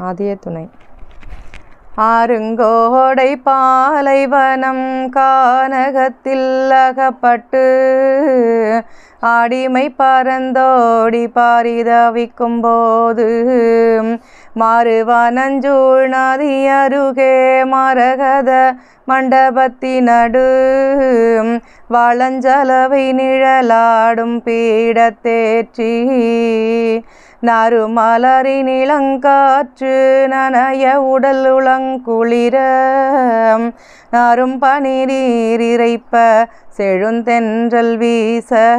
ஆதிய துணை ஆருங்கோடை பாலைவனம் கானகத்தில் அகப்பட்டு ஆடிமை பறந்தோடி பாரிதவிக்கும் போது மாறுவானஞ்சூழ் நதி அருகே மரகத மண்டபத்தினடு வளஞ்சலவை நிழலாடும் பீடத்தேற்றி நறுமலரின் நிலங்காற்று நனைய உடல் உளங்குளிர. நாரும் பனிரீர் இறைப்ப செழுந்தென்றல் வீச.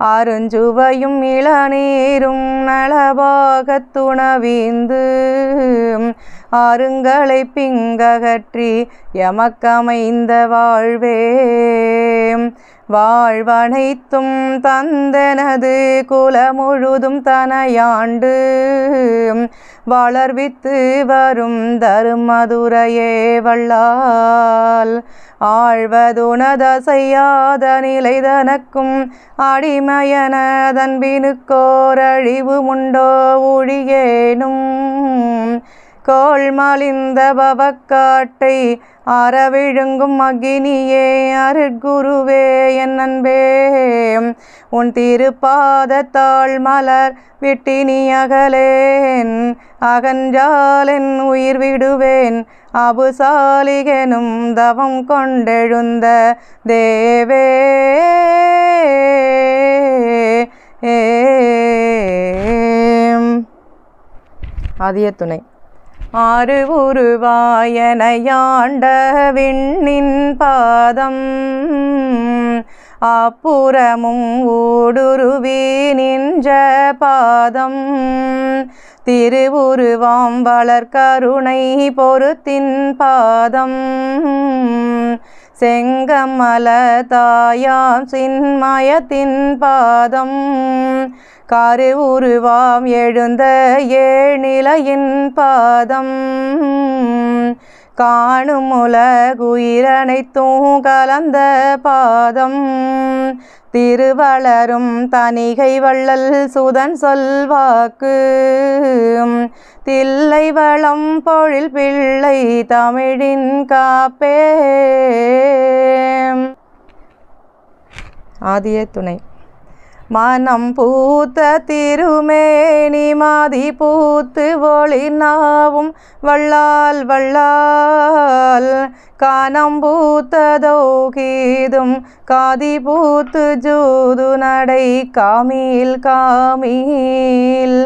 அருஞ்சுவையும் இளநீரும் நலபாகத் துணவீந்து. ஆறுங்களை பிங்ககற்றி எமக்கமைந்த வாழ்வே. வாழ்வனைத்தும் தந்தனது குலமுழுதும் தனையாண்டு வளர்வித்து வரும் தருமதுரையே வள்ளால் ஆழ்வதுனதசையாத நிலை தனக்கும் அடிமையனதன்பினுக்கோர் அழிவு முண்டோ ஒழியேனும் கோள் மலிந்த பவக்காட்டை அறவிழுங்கும் அகினியே அருட்குருவே என் அன்பே. உன் திருப்பாதத்தாள் மலர் விட்டினி அகலேன் அகன்றாலென் உயிர் விடுவேன். அபுசாலிகனும் தவம் கொண்டெழுந்த தேவே. ஆதிய துணை. ஆறு உருவாயனையாண்ட விண்ணின் பாதம். அப்புறமும் ஊடுருவி நின்ற பாதம். திருவுருவாம் வளர்கருணை பொருத்தின் பாதம். செங்கமல தாயாம் சின்மயத்தின் பாதம். கருவுருவாம் உருவாம் எழுந்த ஏழ்நிலையின் பாதம். காணும் உலகுயிரனைத்தும் கலந்த பாதம். திருவளரும் தணிகை வள்ளல் சுதன் சொல்வாக்கு தில்லை வளம் பொழில் பிள்ளை தமிழின் காப்பே. ஆதிய துணை. மனம் பூத்த திருமேனி மாதி பூத்து ஒளினாவும் வள்ளால் வள்ளால் கானம் பூத்ததோ கீதும் காதி பூத்து ஜூது நடை காமியில் காமியில்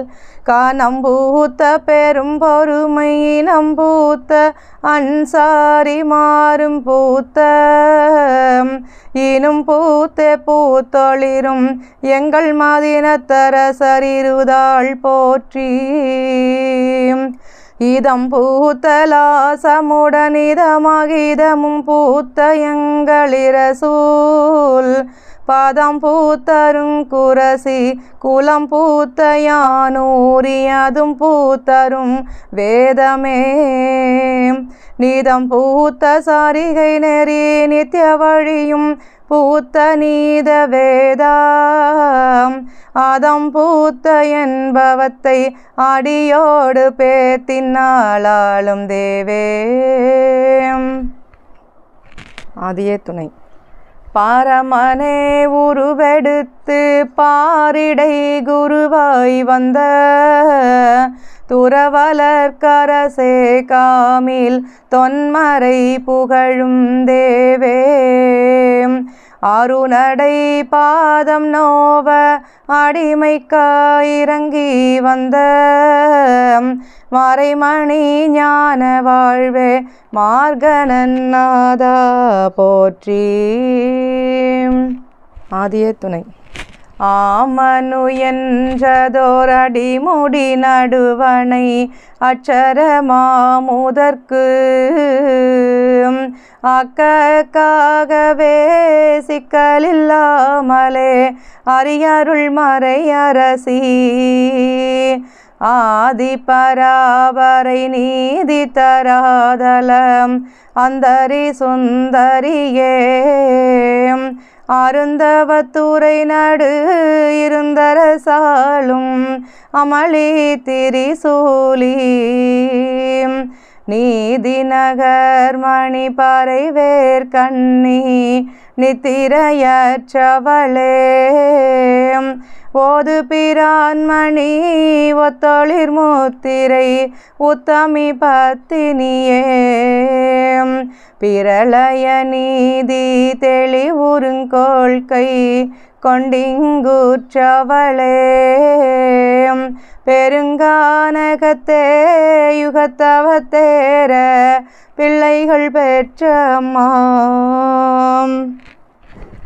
காணம்பூத்த பெரும் பொறுமை நம்பூத்த அன்சாரி மாறும் பூத்த. இனும் பூத்தே பூத்தொளிரும் எங்கள் மதினத்தரசரிருதாள் போற்றி. இதம் பூத்தலாசமுடன் இதமகிதமும் பூத்த எங்களிரசூல். பாதம் பூத்தரும் குரசி குலம் பூத்த யானூரி அதும் பூத்தரும் வேதமே. நீதம் பூத்த சாரிகை நெறி நித்திய வழியும் பூத்த நீத வேதா ஆதம் பூத்த என்பவத்தை அடியோடு பேத்தினாளாளும் தேவே. ஆதியே துணை. பாரமனே உருவெடுத்து பாரிடை குருவாய் வந்த துறவலர்கரசே காமில் தொன்மறை புகழும் தேவே. அருணடை பாதம் நோவ அடிமைக்காயிறங்கி வந்த மறைமணி ஞான வாழ்வே மார்கனநாதா போற்றி. ஆதிய துணை. ஆமனு என்றதோரடிமுடி நடுவனை அச்சரமாமுதற்கு. அக்கக்காகவே சிக்கலில்லாமலே அரியருள் மறையரசி ஆதி பராபரை நீதி தராதலம் அந்தரி சுந்தரியே. அருந்தவத்துறை நடு இருந்தரசாலும் அமளி திரிசூலி. நீதி நகர் மணி வேர் கண்ணி நித்திரையற்றவளே. ஓது பிரான்மணி ஒத்தொளிர் மூத்திரை உத்தமி பத்தினியே. பிரளய நீதி தெளிவுறுங்கோள்கை கொண்டிங்கூற்றவளே பெருங்கானகத்தே யுகத்தவத்தேர பிள்ளைகள் பெற்ற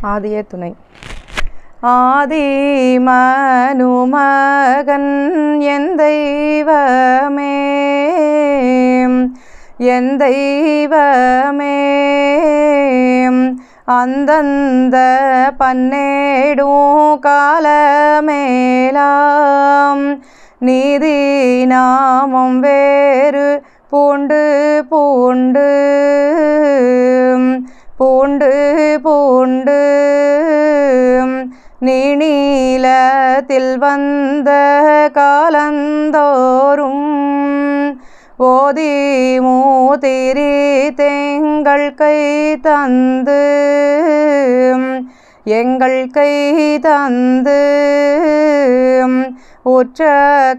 ஆதிய துணை. ஆதி மனுமகன் என் தெய்வமே. என் தெய்வமே. அந்தந்த பன்னேடும் காலமேலாம் நீதி நாமம் வேறு பூண்டு பூண்டு பூண்டு பூண்டு நீளத்தில் வந்த காலந்தோறும் ஓதி மூதிரி தெங்கள் கை தந்து. எங்கள் கை தந்து. உற்ற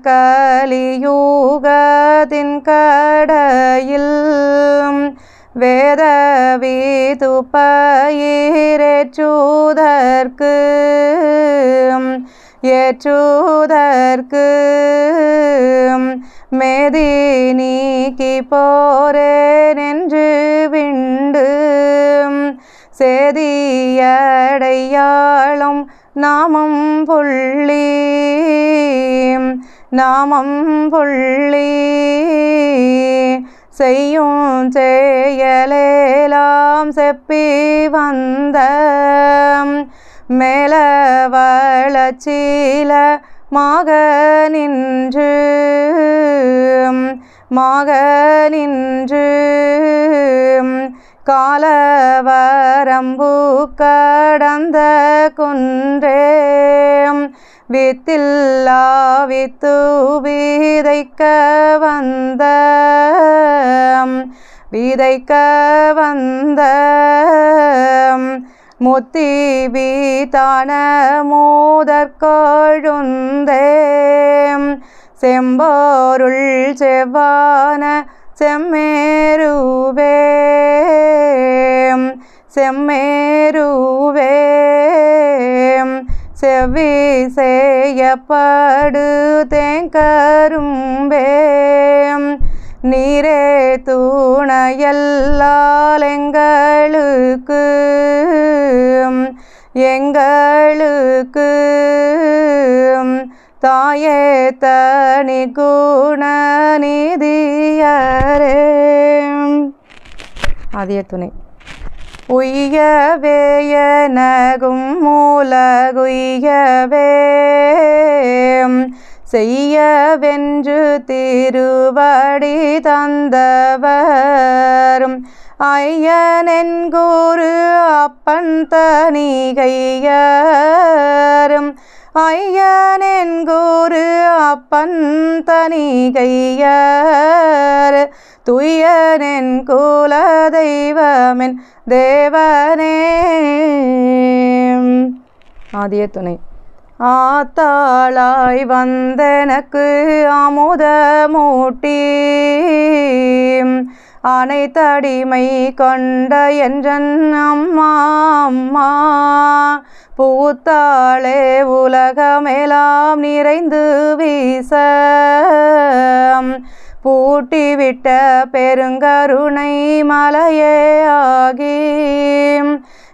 கலியூகத்தின் கடையில் வேத வீதுப்பயிரேற்றுதற்கு ஏற்றுதற்கு மேதி நீக்கி போரேன் என்று விண்டு. செதியடையாளும் நாமம் புள்ளி. நாமம் புள்ளி. செய்யும் செயலேலாம் செப்பி வந்த. மேல வளச்சில மாக நின்று மாக நின்று காலவரம்பு கடந்த குன்றே வித்தில்லா வித்து விதைக்க வந்த விதைக்க வந்த முத்தி வீத்தான மூதற்கொழுந்தே செம்போருள் செவ்வான செம்மேருவே செம்மேருவே செவ்வி செய்யப்படு தேங்கரும்பே நீரே தூணையல்லால் எங்களுக்கு எங்களுக்கு தாயே தனி குணநிதியரே ஆதிய துணை. உய்யவே எனகும் மூலகுய்யவே. செய்யவென்று திருவடி தந்தவரும் ஐயனென்கூறு அப்பன் தனிகையரும். ஐயனென்கூறு அப்பன் தனிகையர். துயனென் குல தெய்வமின் தேவனே. ஆதிய துணை. ஆத்தாளாய் வந்தனக்கு அமுத மூட்டி அனைத்தடிமை கொண்ட என்றன் அம்மா அம்மா. பூத்தாளே உலகமெலாம் நிறைந்து வீச. பூட்டிவிட்ட பெருங்கருணை மலையே ஆகி.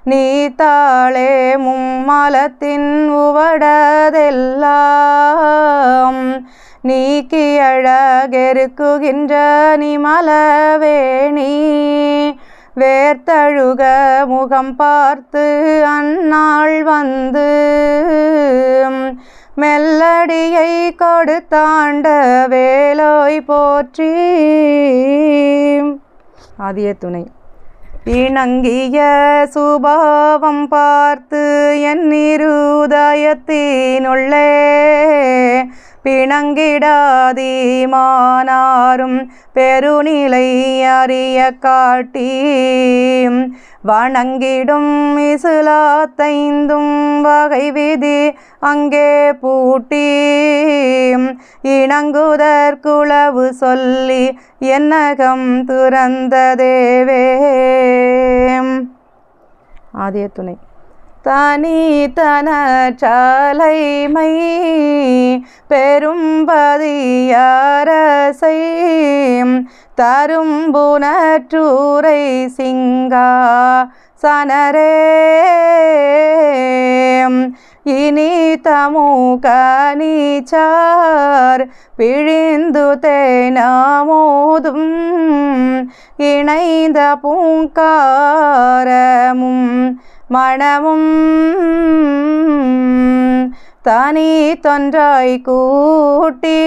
நீ தாளே மும்மலத்தின் உவடதெல்லாம். நீக்கி அழகெருக்குகின்ற நிமலவேணி. வேர்த்தழுக முகம் பார்த்து அந்நாள் வந்து மெல்லடியை கொடுத்தாண்ட வேலோய் போற்றி. ஆதிய துணை. இணங்கிய சுபாவம் பார்த்து என் இருதயத்தினுள்ளே பிணங்கிடாதீமானாரும் பெருநிலை அறிய காட்டி வணங்கிடும் இசுலாத்தைந்தும் வகை விதி அங்கே பூட்டி இணங்குதற்குளவு சொல்லி என்னகம் துறந்த தேவே. ஆதிய துணை தனித்தன சாலைமை பெரும்பதியரசை தரும்புனற்றூரை சிங்கா சனரே. இனி தமுக நீச்சார் பிழிந்து தேனாமோதும் இணைந்த பூங்காரமும் மனமும் தனி தொன்றாய் கூட்டி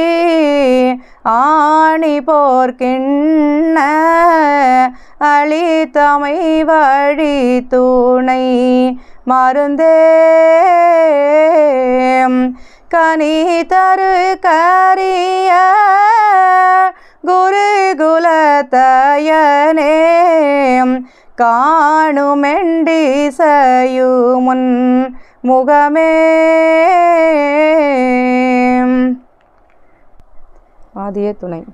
ஆணி போர்க்கிண்ண அழித்தமை வழி தூணை மருந்தே கனி தரு கரிய குரு குலத்தயனே காணுமெண்டிசையுமுன் முகமே. ஆதிய துணை.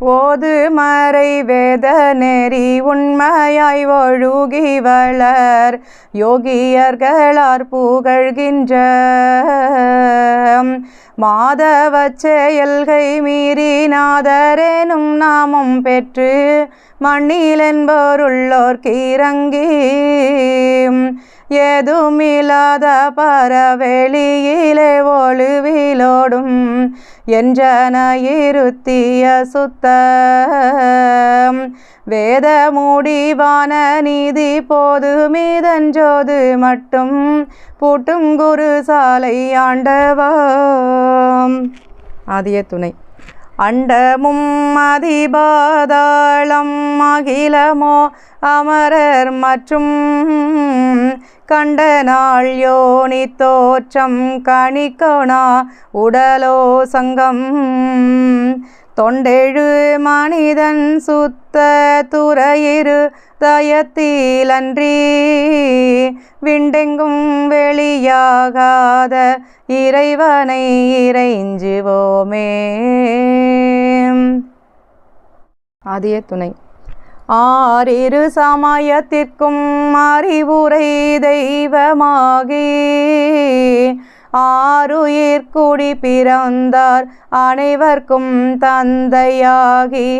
ஓது மறை வேத நெறி உண்மையாய் ஒழுகி வளர். யோகியர்களார் புகழ்கின்ற மாதவ செயல்கை மீறி நாதரேனும் நாமம் பெற்று மண்ணிலென்பொருள்ளோர் கீரங்கி ஏதுமில்லாத பரவெளியிலே ஒழுவிலோடும் என்றன இருத்திய சுத்த வேத முடிவான நீதி போது மீதஞ்சோது மட்டும் பூட்டும் குரு சாலை ஆண்டவாம். ஆதிய துணை. அண்டமும் அதிபாதாளம் அகிலமோ அமரர் மற்றும் கண்ட நாள் யோனி தோற்றம் கணிக்கோனா உடலோ சங்கம் தொண்டெழு மனிதன் சுத்த துறையிரு தயத்திலன்றி விண்டெங்கும் வெளியாகாத இறைவனை இறைஞ்சுவோமே. ஆதிய துணை. ஆறிரு சமயத்திற்கும் அறிவுரை தெய்வமாகி ஆறுயிர் குடி பிறந்தார் அனைவர்க்கும் தந்தையாகி.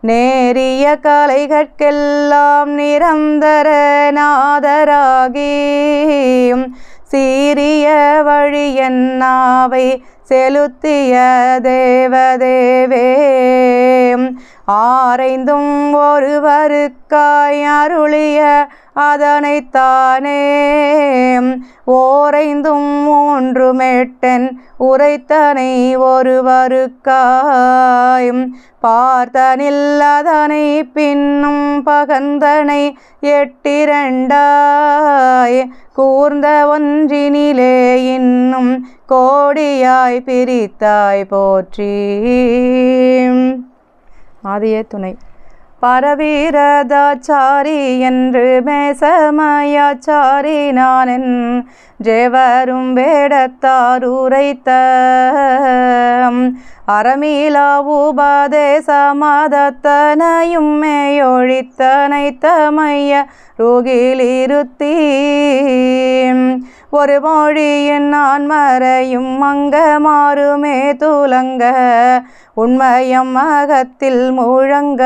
நேரிய கலைகற்கெல்லாம் நிரந்தர நாதராகி. சீரிய வழியன்னாவை செலுத்திய தேவதேவே. ஆரைந்தும் ஒருவருக்காய் அருளிய அதனைத்தானே ஓரைந்தும் மூன்றுமெட்டன் உரைத்தனை ஒருவருக்காய். பார்த்தனில் அதனை பின்னும் பகந்தனை எட்டிரண்டாய். கூர்ந்த ஒன்றினிலே இன்னும் கோடியாய் பிரித்தாய் போற்றி. ஆதிய துணை. பரவீரதாச்சாரி என்று மேசமயாச்சாரி நானென் ஜெவரும் வேடத்தார் உரைத்த அறமீலா உபாதேச மதத்தனையும் மேயொழித்தனை ஒரு மொழியின் நான் மறையும் அங்க மாறுமே துலங்க உண்மயம் மகத்தில் முழங்க.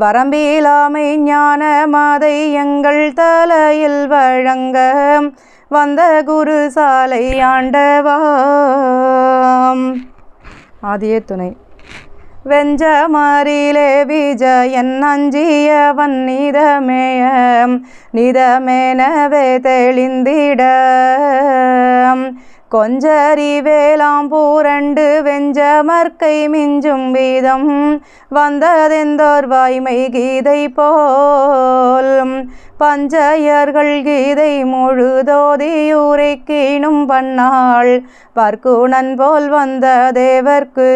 வரம்பிலாமை ஞான மாதை எங்கள் தலையில் வழங்க வந்த குரு சாலை ஆண்டவாம் ஆதிய துணை. வெஞ்ச மாறிலே விஜயன் அஞ்சியவன் நிதமேய நிதமேனவே தெளிந்திட. கொஞ்சரிவேலாம் பூரண்டு வெஞ்ச மற்கை மிஞ்சும் வீதம் வந்ததெந்தோர் வாய்மை கீதை போல் பஞ்சையர்கள் கீதை முழுதோதியூரை கீணும் பண்ணாள் பர்க்குணன் போல் வந்த தேவர்க்கு.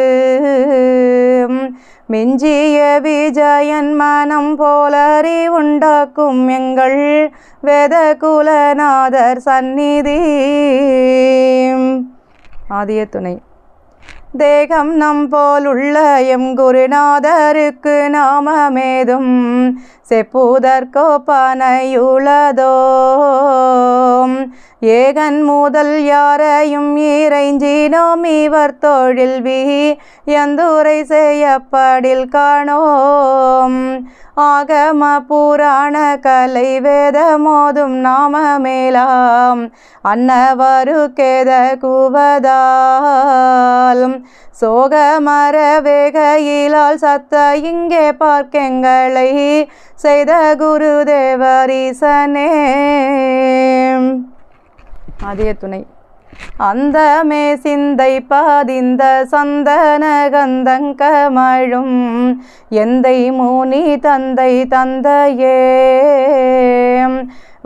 மிஞ்சிய விஜயன் மனம் போலறி உண்டாக்கும் எங்கள் வேத குலநாதர் சந்நிதி. ஆதிய துணை. தேகம் நம் போலுள்ள எம் குருநாதருக்கு நாமமேதும் செப்புதற்கோ பனையுளதோ ஏகன் மூதல் யாரையும் இறைஞ்சினோம் இவர் தொழில்வி எந்தூரை செய்யப்படில் காணோம். ஆகம புராண கலை வேத மோதும் நாம மேலாம் அன்னவரு கேத குவதாலும் சோகமர வேகையிலால் சத்த இங்கே பார்க்கெங்களை செய்த குருதேவரீசனே ஆதிய துணை. அந்தமே சிந்தை பாதிந்த சந்தன கந்தங்கமழும் எந்தை மூனி தந்தை தந்தையே.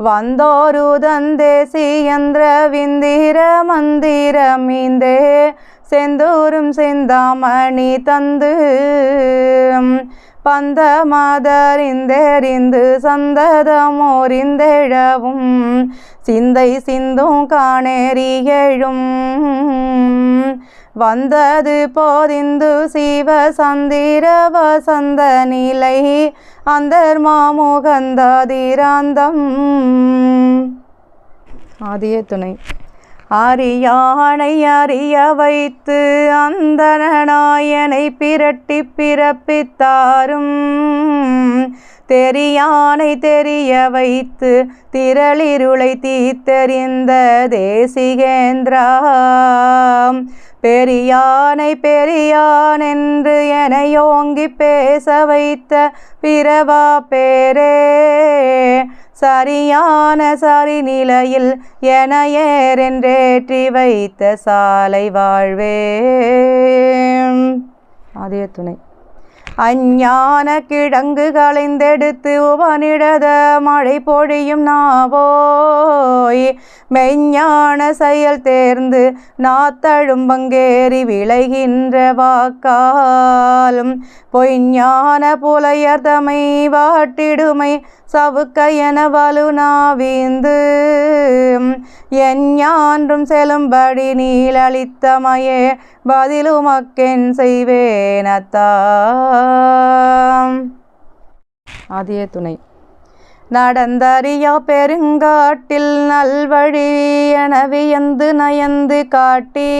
வந்தோரு தந்தேசி எந்திர விந்திர மந்திரமீந்தே செந்தூரும் செந்தாமணி தந்து பந்த மாதறிந்தெறிந்து சந்ததமோரிந்தெழவும். சிந்தை சிந்தும் காணேறியழும். வந்தது போதிந்து சிவ சந்திர வசந்த நிலை அந்தர் மாமுகந்தாதிராந்தம். ஆதிய துணை அரியானை அறிய வைத்து அந்த நாயனை பிரட்டி பிறப்பித்தாரும். தெரியானை தெரிய வைத்து திரளிருளை தீத்தெறிந்த தேசிகேந்திரா. பெரியானை பெரியானென்று என எனையோங்கி பேச வைத்த பிறவா பேரே. சரியான சரி நிலையில் என வைத்த சாலை வாழ்வே. ஆதிய துணை. அஞ்ஞான கிழங்கு களைந்தெடுத்து உபனிடத மழை பொழியும் நாவோய். மெஞ்ஞான செயல் தேர்ந்து நாத்தழும்பங்கேறி விளைகின்ற வாக்காலும் பொய்ஞான புலையர் தமை வாட்டிடுமை சவுக்கையன வலுநாவிந்து வலுநாவீந்து என் ஞான்றும் செலும்படி நீலளித்தமையே பதிலுமக்கென் செய்வேனத்தாம் ஆதிய துணை. நடந்தறியா பெருங்காட்டில் நல்வழி என வியந்து நயந்து காட்டி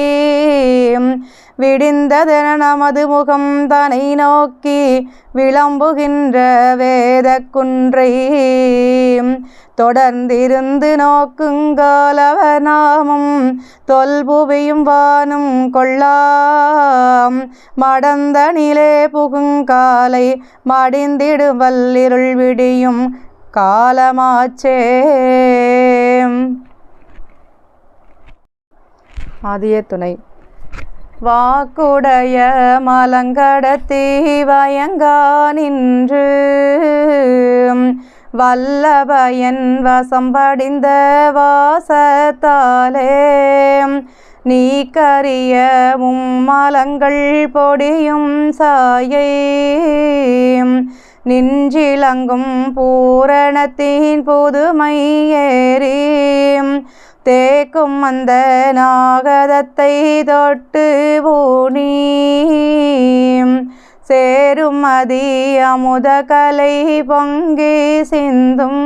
விடிந்ததென நமது முகம் தனை நோக்கி விளம்புகின்ற வேத குன்றை தொடர்ந்திருந்து நோக்குங்காலவ நாமம் தொல்புவியும் வானும் கொள்ளாம். மடந்த நிலே புகுங்காலை மடிந்திடுவல்லிருள் விடியும் காலமாச்சே. ஆதிய துணை. வாக்குடைய மலங்கடத்தி வயங்கா நின்று வல்லபயன் வசம்படிந்த வாசத்தாலே நீக்கரிய கரிய மும்மலங்கள் பொடியும் சாயை நின்றிலங்கும் பூரணத்தின் புதுமை ஏறி தேக்கும் அந்த நாகதத்தை தொட்டு ஊனி சேரும் அதி அமுத கலை பொங்கி சிந்தும்.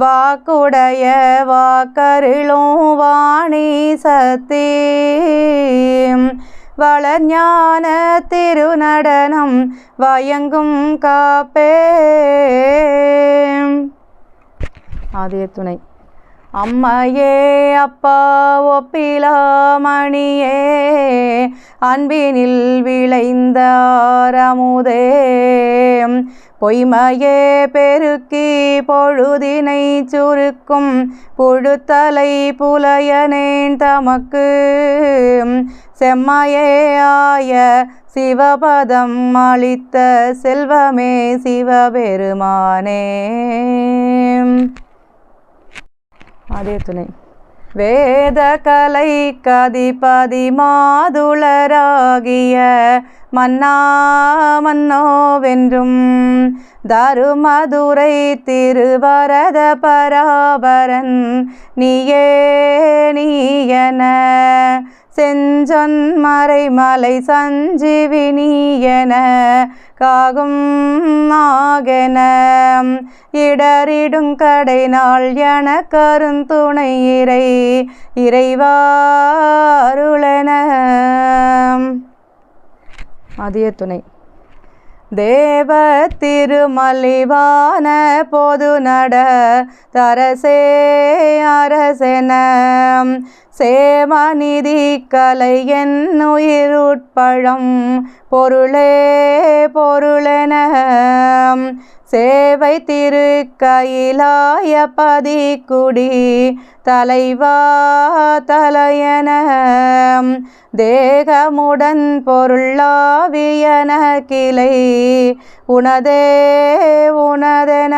வாக்குடைய வாக்கருளும் வாணி சத்தி வளஞான திருநடனம் வயங்கும் காப்பே. ஆதிய துணை. அம்மையே அப்பா ஒப்பிலாமணியே அன்பினில் விளைந்த ஆரமுதே. பொய்மையே பெருக்கி பொழுதினை சுருக்கும் புழுத்தலை புலையனேன் தமக்கு. செம்மையே சிவபதம் அளித்த செல்வமே சிவபெருமானே. அதே துணை வேத கலை கதிபதி மாதுளராகிய மன்னா மன்னோவென்றும் தருமதுரை திருவரத பராபரன் நீயே நீயன செஞ்சொன்மறை மலை சஞ்சீவினியன காகும் ஆகென. இடரிடும் கடை நாள் என கருந்துணை இறை இறைவாருளன. மதிய துணை. தேவ திருமலிவான பொது நட தரசே அரசென. சேமநிதி கலை என் உயிருட்பழம் பொருளே பொருளென. சேவை திரு கைலாய பதிக்குடி தலைவா தலையன தேகமுடன் பொருளாவியன கிளை உனதே உனதென.